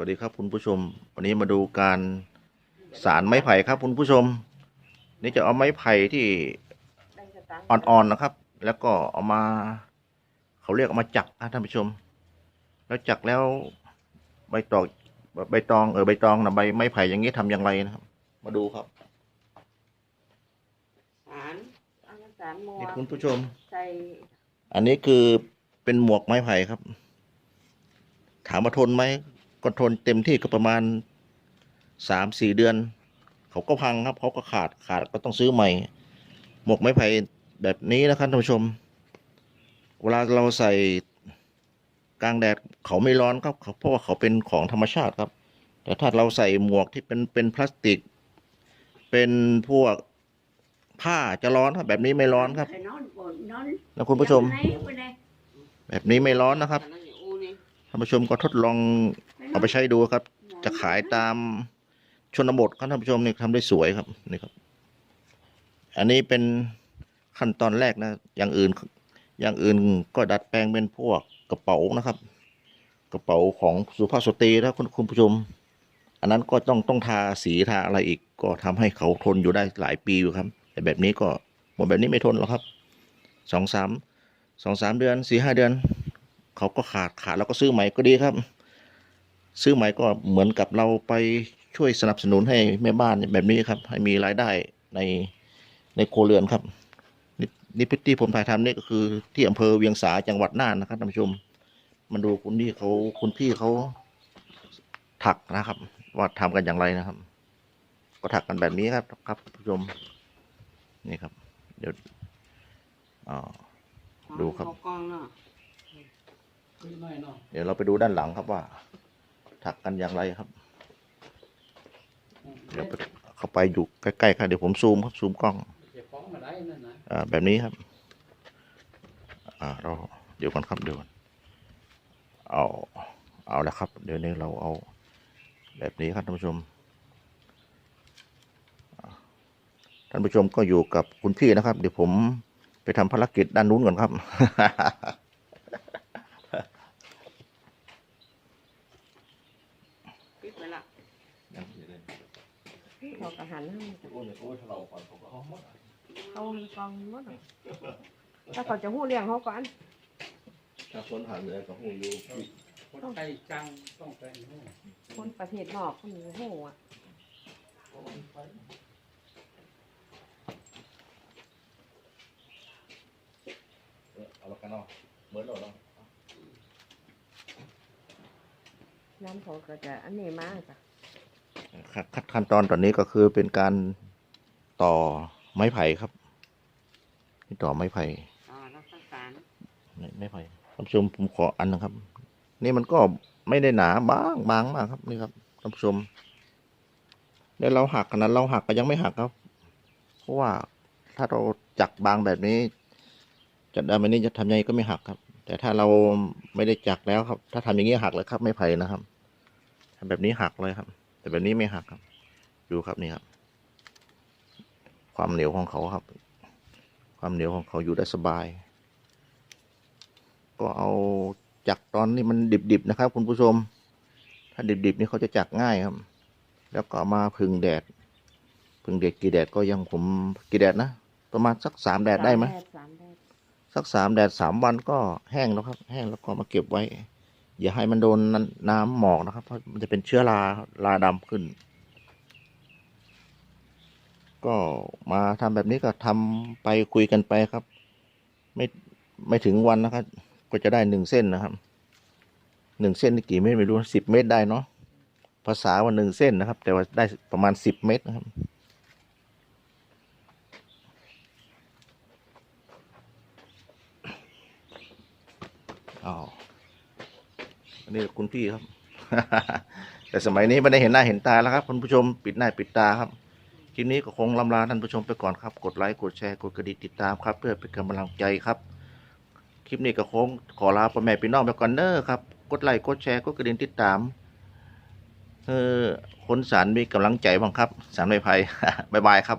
วัสดีครับคุณผู้ชม วันนี้มาดูการสารไม้ไผ่ครับคุณผู้ชม นี่จะเอาไม้ไผ่ที่อ่อนๆนะครับ แล้วก็เอามา เขาเรียกเอามาจักนะท่านผู้ชม แล้วจักแล้วใบตองใบตองเออใบตองนะใบไม้ไผ่อย่างนี้ทำอย่างไรนะครับ มาดูครับสารเอาน้ำสารหมวนี่กคุณผู้ชมใส่อันนี้คือเป็นหมวกไม้ไผ่ครับ ถามว่าทนไหม ก็ทนเต็มที่ก็ประมาณสามสี่เดือน เขาก็พังครับ เขาก็ขาดขาดก็ต้องซื้อใหม่ หมวกไม้ไผ่แบบนี้นะครับท่านผู้ชม เวลาเราใส่กลางแดดเขาไม่ร้อนครับเขาเพราะว่าเขาเป็นของธรรมชาติครับ แต่ถ้าเราใส่หมวกที่เป็นเป็นพลาสติก เป็นพวกผ้าจะร้อนครับ แบบนี้ไม่ร้อนครับนอนบนนอนนะคุณผู้ชมไหนไปไหนแบบนี้ไม่ร้อนนะครับอัอยู่อูนี่ท่านผู้ชมก็ทดลอง เอาไปใช้ดูครับ จะขายตามชนบทครับท่านผู้ชมนี่ทำได้สวยครับนี่ครับ อันนี้เป็นขั้นตอนแรกนะ อย่างอื่น อย่างอื่นก็ดัดแปลงเป็นพวกกระเป๋านะครับ กระเป๋าของสุภาพสตรีนะคุณคุณผู้ชม อันนั้นก็ต้องต้องทาสีทาอะไรอีก ก็ทำให้เขาทนอยู่ได้หลายปีอยู่ครับ แต่แบบนี้ก็หมดแบบนี้ไม่ทนหรอกครับสองสามสองสามเดือนสี่ห้าเดือน เขาก็ขาดขาดแล้วก็ซื้อใหม่ก็ดีครับ ซื้อใหม่ก็เหมือนกับเราไปช่วยสนับสนุนให้แม่บ้านแบบนี้ครับ ให้มีรายได้ในในครัวเรือนครับนี่นี่พิธีผมถ่ายทำนี่ก็คือที่อำเภอเวียงสาจังหวัดน่านนะครับท่านผู้ชมมาดูคุณพี่เขาคุณพี่เขาถักนะครับ ว่าทำกันอย่างไรนะครับ ก็ถักกันแบบนี้ครับครับท่านผู้ชม นี่ครับ เดี๋ยวอ่าดูครับเอากล้องเนาะเดี๋ยวเราไปดูด้านหลังครับว่า ถักกันอย่างไรครับ เดี๋ยวไปเข้าไปอยู่ใกล้ๆครับเดี๋ยวผมซูมครับซูมกล้องเก็บของมาได้นั่นนะอ่าแบบนี้ครับ อ่าเราเดี๋ยวก่อนครับเดี๋ยวก่อนเอาเอาละครับ เดี๋ยวนี้เราเอาแบบนี้ครับท่านผู้ชมอ่าท่านผู้ชมก็อยู่กับคุณพี่นะครับ เดี๋ยวผมไปทำภารกิจด้านนู้นก่อนครับ ปิดไปละเขากระหันให้ เขาให้กองหมดเลยถ้าเขาจะหู้เลี้ยงเขาก่อนถ้าคนหาเหนือก็หูอยู่คนไทยจังต้องไปโน่นคนประเทศนอกคนหูหูอะเอาละกันเนาะเหมือนเราเนาะน้ำเขาก็จะอันนี้มากจ้ะขั้นขั้นตอนตอนนี้ก็คือเป็นการ ต่อไม้ไผ่ครับนี่ต่อไม้ไผ่อ๋อรักษาไม่ไม่ไผ่ท่านผู้ชมผมขออันนะครับ นี่มันก็ไม่ได้หนาบางบางมากครับนี่ครับท่านผู้ชมแล้วเราหักขนาดเราหักก็ยังไม่หักครับ เพราะว่าถ้าเราจักบางแบบนี้จะได้แบบนี้จะทำยังไงก็ไม่หักครับ แต่ถ้าเราไม่ได้จักแล้วครับ ถ้าทำอย่างนี้หักเลยครับ ไม่ไผ่นะครับทำแบบนี้หักเลยครับ แต่แบบนี้ไม่หักครับ ดูครับนี่ครับ ความเหนียวของเขาครับ ความเหนียวของเขาอยู่ได้สบาย ก็เอาจักตอนนี้มันดิบๆนะครับ คุณผู้ชม ถ้าดิบๆนี่เขาจะจักง่ายครับ แล้วก็เอามาพึ่งแดด พึ่งแดดกี่แดดก็ยังผมกี่แดดนะประมาณสักสามแดดได้ไหมสามแดดสักสามแดดสามวันก็แห้งแล้วครับ แห้งแล้วก็มาเก็บไว้ อย่าให้มันโดนน้ำหมอกนะครับ เพราะมันจะเป็นเชื้อราราดำขึ้น ก็มาทำแบบนี้ก็ทำไปคุยกันไปครับ ไม่ไม่ถึงวันนะครับ ก็จะได้หนึ่งเส้นนะครับหนึ่งเส้นนี่กี่เมตรไม่รู้สิบเมตรได้เนาะภาษาว่าหนึ่งเส้นนะครับ แต่ว่าได้ประมาณสิบเมตรนะครับ อ๋ออันนี้คุณพี่ครับ แต่สมัยนี้ไม่ได้เห็นหน้าเห็นตาแล้วครับ คุณผู้ชมปิดหน้าปิดตาครับ คลิปนี้ก็คงลำลาท่านผู้ชมไปก่อนครับ กดไลค์ กดแชร์ กดกระดิ่งติดตามครับ เพื่อเป็นกำลังใจครับ คลิปนี้ก็คงขอลาพ่อแม่พี่น้องไปก่อนเนอครับ กดไลค์ กดแชร์ กดกระดิ่งติดตามเออคนสารมีกำลังใจบ้างครับ สารไม่ภัยบ๊ายบายครับ